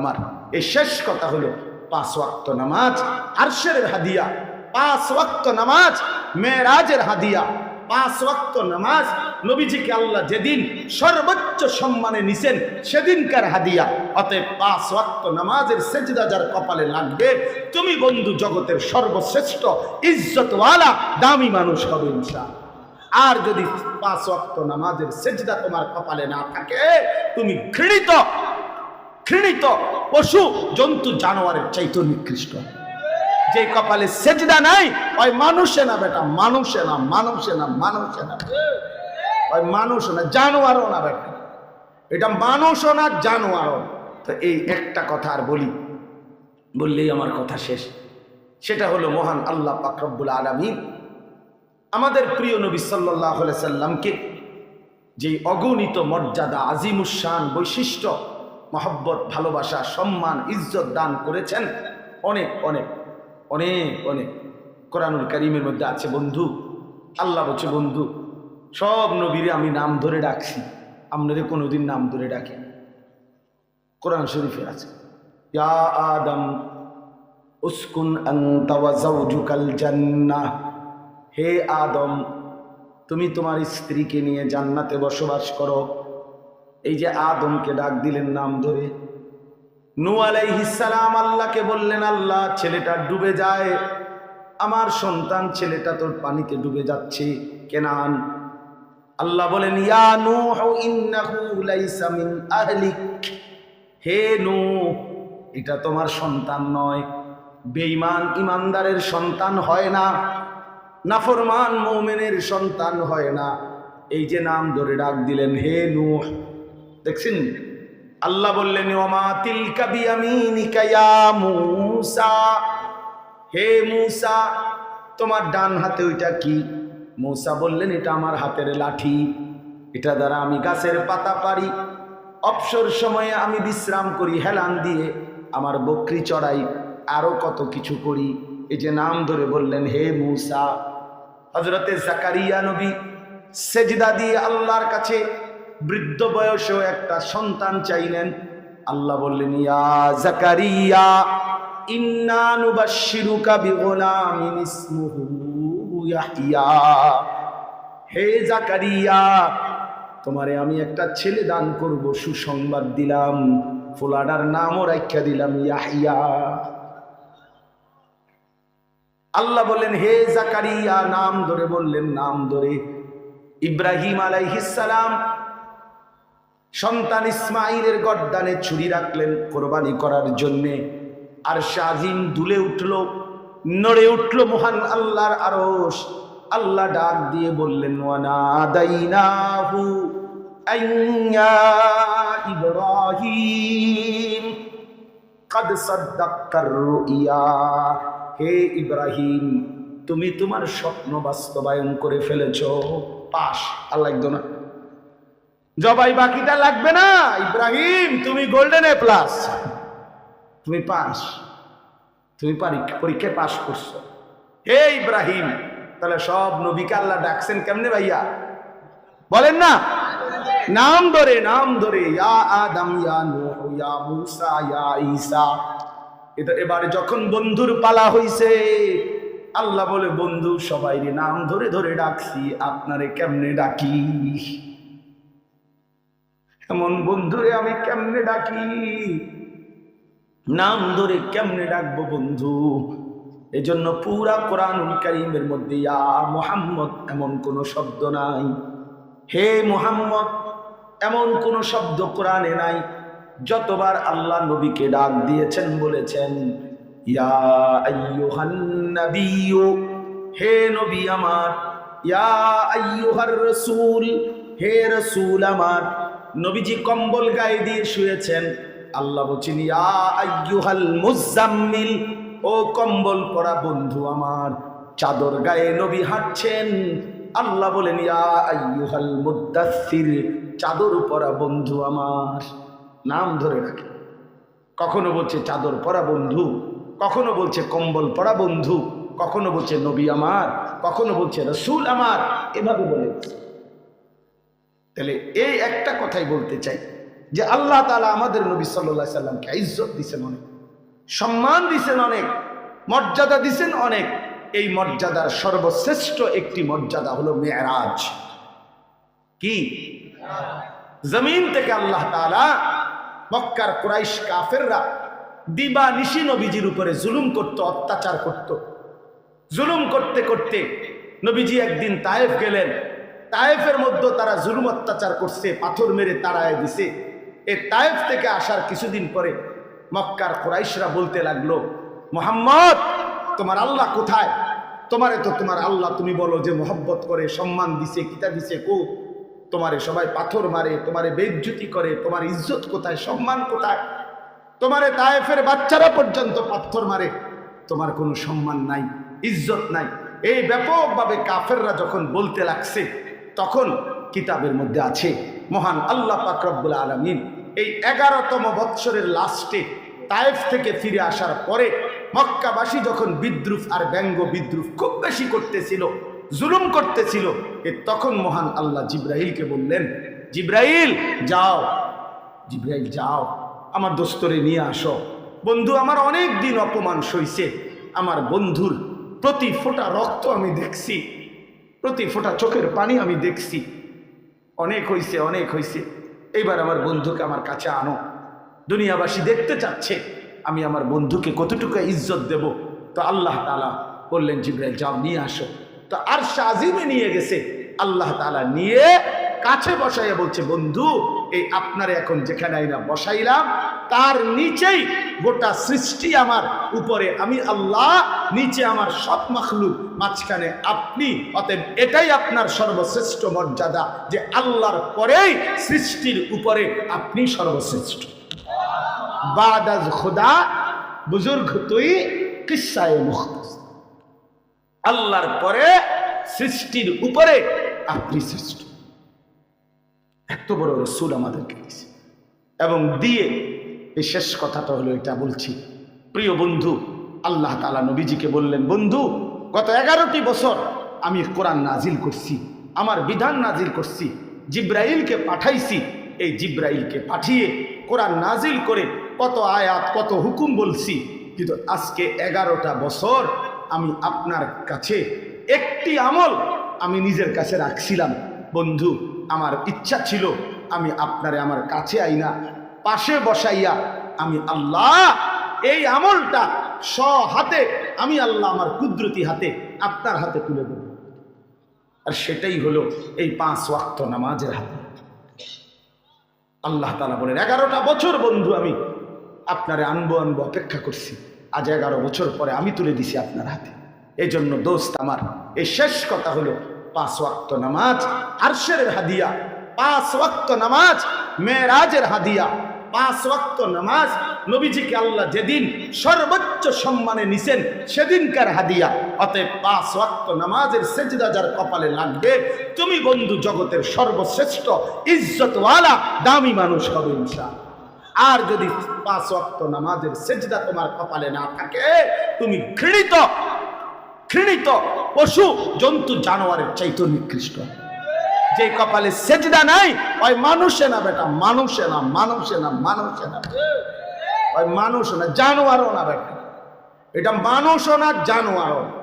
আমার। এই শেষ কথা হলো পাঁচ ওয়াক্ত নামাজ, আরশের হাদিয়া, পাঁচ ওয়াক্ত নামাজ, মেয়েরাজের হাদিয়া, পাঁচ ওয়াক্ত নামাজ, নবীজিকে আল্লাহ যেদিন সর্বোচ্চ সম্মানে নিছেন সেদিনকার হাদিয়া। অতএব পাঁচ ওয়াক্ত নামাজের সেজদা যার কপালে লাগবে, তুমি বন্ধু জগতের সর্বশ্রেষ্ঠ ইজ্জতওয়ালা, দামি মানুষ হবে ইনশাআল্লাহ। আর যদি পাঁচ ওয়াক্ত নামাজের সেজদা তোমার কপালে না থাকে, তুমি ঘৃণিত ঘৃণিত পশু, জন্তু, জানোয়ারের চাইতে নিকৃষ্ট। যে কপালে সেজদা নাই, ওই মানুষে না বেটা, মানুষে না মানুষে না মানুষে না। ওই মানুষ না, জানোয়ারও না বেটা। এটা মানুষও না, জানোয়ারও তো এই একটা কথা আর বলি, বললেই আমার কথা শেষ। সেটা হলো মহান আল্লাহ পাকরব্বুল আলমিন আমাদের প্রিয় নবী সাল্লাহ সাল্লামকে যে অগণিত মর্যাদা আজিমুসান বৈশিষ্ট্য মহব্বত, ভালোবাসা, সম্মান, ইজ্জত দান করেছেন অনেক অনেক অনেক অনেক। কোরআনুল করিমের মধ্যে আছে বন্ধু, আল্লাহ বলছে, বন্ধু, সব নবীরে আমি নাম ধরে ডাকছি আপনাদের কোনোদিন নাম ধরে ডাকি কোরআন শরীফে আছে, ইয়া আদম, উস্কুন আনতা ওয়া যাওজুকাল জান্নাহ হে আদম, তুমি তোমার স্ত্রীকে নিয়ে জান্নাতে বসবাস করো। এই যে আদমকে ডাক দিলেন নাম ধরে। নু আলাইহিসালাম আল্লাহকে বললেন, আল্লাহ, ছেলেটা ডুবে যায়। আমার সন্তান ছেলেটা তোর পানিতে ডুবে যাচ্ছে। কেনান আল্লাহ বলেন, ইয়া নূহ, ইন্নাহু লাইসা মিন হে নূহ, এটা তোমার সন্তান নয়। বেঈমান ইমানদারের সন্তান হয় না। নাফরমান মৌমেনের সন্তান হয় না। এই যে নাম ধরে ডাক দিলেন, হে নূহ দেখছেন? আল্লাহ বললেন, ওমা হে মূসা, তোমার ডান হাতে ওইটা কি? মূসা বললেন, এটা আমার হাতের লাঠি। এটা দ্বারা আমি গাছের পাতা পারি অবসর সময়ে আমি বিশ্রাম করি, হেলান দিয়ে আমার বকরি চড়াই, আরও কত কিছু করি। এই যে নাম ধরে বললেন, হে মূসা হজরতে জাকারিয়া নবী, সেজদা দিয়ে আল্লাহর কাছে বৃদ্ধ বয়সেও একটা সন্তান চাইলেন। আল্লাহ বললেন, ইয়া জাকারিয়া, ইন্না নুবাশশিরুকা বিগুলামিন ইসমুহু ইয়াহইয়া হে জাকারিয়া, তোমারে আমি একটা ছেলে দান করব, সুসংবাদ দিলাম, ফোলাডার নামও রাখা দিলাম, ইয়াহিয়া। আল্লাহ বললেন, হে জাকারিয়া, নাম ধরে বললেন, নাম ধরে। ইব্রাহিম আলাইহিসালাম সন্তান ইসমাইলের গড্ডানে ছুরি রাখলেন কোরবানি করার জন্যে। আর শাহিম দুলে উঠল, নড়ে উঠল মহান আল্লাহর আরস আল্লাহ ডাক দিয়ে বললেন হে ইব্রাহিম, তুমি তোমার স্বপ্ন বাস্তবায়ন করে ফেলেছ। পাশ, আল্লাহ একদম জবাই বাকিটা লাগবে না। ইব্রাহিম, তুমি গোল্ডেন এ প্লাস তুমি পাস। তুমি পরীক্ষায় পাস করছ। হে ইব্রাহিম, তাহলে সব নবীকে ডাকছেন কেমনে ভাইয়া? বলেন না। নাম ধরে নাম ধরে, ইয়া আদম, ইয়া নূহ, ইয়া মূসা, ইয়া ঈসা। এটা এবারে যখন বন্ধুর পালা হইছে, আল্লাহ বলে, বন্ধু সবাই নাম ধরে ধরে ডাকছি, আপনারে কেমনে ডাকি? এমন বন্ধুরে আমি কেমনে ডাকি? নাম ধরে কেমনে ডাকবো বন্ধু? এজন্য পুরা কোরআনুল কারিমের মধ্যে, ইয়া মোহাম্মদ, এমন কোনো শব্দ নাই। হে মোহাম্মদ, এমন কোনো শব্দ কোরআনে নাই। যতবার আল্লাহ নবীকে ডাক দিয়েছেন, বলেছেন হে নবী আমার, ইয়া আইয়ুহার রাসূল, হে রসুল আমার নবীজি কম্বল গায়ে দিয়ে শুয়েছেন। আল্লাহ বলছেন মুজাম্মিল, ও কম্বল পরা বন্ধু আমার, চাদর গায়ে নবী হাঁটছেন। আল্লাহ বলেন, ইয়া আইয়ুহাল মুদাসসির, চাদর পরা বন্ধু আমার। নাম ধরে রাখে। কখনো বলছে, চাদর পরা বন্ধু। কখনো বলছে, কম্বল পরা বন্ধু। কখনো বলছে, নবী আমার। কখনো বলছে, রসুল আমার। এভাবে বলে। তাহলে এই একটা কথাই বলতে চাই যে আল্লাহ তালা আমাদের নবী সাল্লা সাল্লামকে ইজ্জত দিছেন অনেক, সম্মান দিছেন অনেক, মর্যাদা দিছেন অনেক। এই মর্যাদার সর্বশ্রেষ্ঠ একটি মর্যাদা হলো মেয়ারাজ। কি? জমিন থেকে আল্লাহ তালা মক্কার কুরাইশ কাফেররা দিবা নিশি নবীজির উপরে জুলুম করত, অত্যাচার করত। জুলুম করতে করতে নবীজি একদিন তায়েফ গেলেন তায়েফের মধ্যে তারা জুলুম অত্যাচার করছে, পাথর মেরে তাড়ায় দিছে। এ তায়েফ থেকে আসার কিছুদিন পরে মক্কার কুরাইশরা বলতে লাগল, মোহাম্মদ, তোমার আল্লাহ কোথায়? তোমারে তো তোমার আল্লাহ তুমি বলো যে মোহব্বত করে, সম্মান দিছে, কিতা দিছে কো? তোমারে সবাই পাথর মারে, তোমারে বেজ্জুতি করে, তোমার ইজ্জত কোথায়, সম্মান কোথায়? তোমারে তায়েফের বাচ্চারা পর্যন্ত পাথর মারে, তোমার কোনো সম্মান নাই, ইজ্জত নাই। এই ব্যাপকভাবে কাফেররা যখন বলতে লাগছে তখন কিতাবের মধ্যে আছে, মহান আল্লাহ পাকরব্বুল আলমিন এই এগারোতম বৎসরের লাস্টে তায়েফ থেকে ফিরে আসার পরে মক্কাবাসী যখন বিদ্রুপ আর ব্যঙ্গ বিদ্রুপ খুব বেশি করতেছিল, জুলুম করতেছিল, এ তখন মহান আল্লাহ জিব্রাহিলকে বললেন, জিব্রাইল, যাও জিব্রাইল, যাও, আমার দোস্তরে নিয়ে আসো। বন্ধু, আমার অনেক দিন অপমান সইছে। আমার বন্ধুর প্রতি ফোঁটা রক্ত আমি দেখছি। প্রতি ফোঁটা চোখের পানি আমি দেখছি। অনেক হইছে অনেক হইছে। এইবার আমার বন্ধুকে আমার কাছে আনো। দুনিয়াবাসী দেখতে চাচ্ছে, আমি আমার বন্ধুকে কতটুকু ইজ্জত দেব? তো আল্লাহ তালা বললেন, জিব্রাইল, যাও, নিয়ে আসো। তো আর আজিমে নিয়ে গেছে। আল্লাহ তালা নিয়ে কাছে বসাইয়া বলছে, বন্ধু, এই আপনারে এখন যেখানে আইনা বসাইলাম তার নিচেই গোটা সৃষ্টি আমার উপরে। আমি আল্লাহ, নিচে আমার সব মখলুক। মাঝখানে আপনি, অতএব এটাই আপনার সর্বশ্রেষ্ঠ মর্যাদা, যে আল্লাহর পরেই সৃষ্টির উপরে আপনি সর্বশ্রেষ্ঠ। বাদাজ খোদা, বুজুর্গ তুই কিসায় মুখতাস আল্লাহর পরে সৃষ্টির উপরে আপনি শ্রেষ্ঠ এত বড় রসুল আমাদেরকে দিয়েছে এবং দিয়ে এই শেষ কথাটা হলো এটা বলছি। প্রিয় বন্ধু আল্লাহ তালা নবীজিকে বললেন বন্ধু গত এগারোটি বছর আমি কোরআন নাজিল করছি আমার বিধান নাজিল করছি জিব্রাইলকে পাঠাইছি। এই জিব্রাইলকে পাঠিয়ে কোরআন নাজিল করে কত আয়াত কত হুকুম বলছি। কিন্তু আজকে এগারোটা বছর আমি আপনার কাছে একটি আমল আমি নিজের কাছে রাখছিলাম। বন্ধু আমার ইচ্ছা ছিল আমি আপনারে আমার কাছে আইনা পাশে বসাইয়া আমি আল্লাহ, এই আমলটা স হাতে, আমি আল্লাহ আমার কুদরতি হাতে আপনার হাতে তুলে দেব। আর সেটাই হলো এই পাঁচ ওয়াক্ত নামাজের হাতে। আল্লাহ তালা বলেন, এগারোটা বছর বন্ধু আমি আপনারে আনব আনব, অপেক্ষা করছি। আজ এগারো বছর পরে আমি তুলে দিছি আপনার হাতে। এই জন্য দোস্ত আমার, এই শেষ কথা হলো পাঁচ ওয়াক্ত নামাজ, আরশের হাদিয়া, পাঁচ ওয়াক্ত নামাজ, মেয়েরাজের হাদিয়া পাঁচ ওয়াক্ত নামাজ নবীজিকে আল্লাহ যেদিন সর্বোচ্চ সম্মানে নিছেন, সেদিনকার হাদিয়া। অতএব পাঁচ ওয়াক্ত নামাজের সেজদা যার কপালে লাগবে, তুমি বন্ধু জগতের সর্বশ্রেষ্ঠ ইজ্জতওয়ালা, দামি মানুষ হবে ইনশাআল্লাহ। আর যদি পাঁচ ওয়াক্ত নামাজের সেজদা তোমার কপালে না থাকে, তুমি ঘৃণিত ঘৃণিত পশু, জন্তু, জানোয়ারের চাইতে নিকৃষ্ট। যে কপালে সেজদা নাই, ওই মানুষে না বেটা, মানুষে না মানুষে না মানুষে না ওই মানুষ না, জানোয়ারও না বেটা এটা মানুষও না, জানোয়ারও না।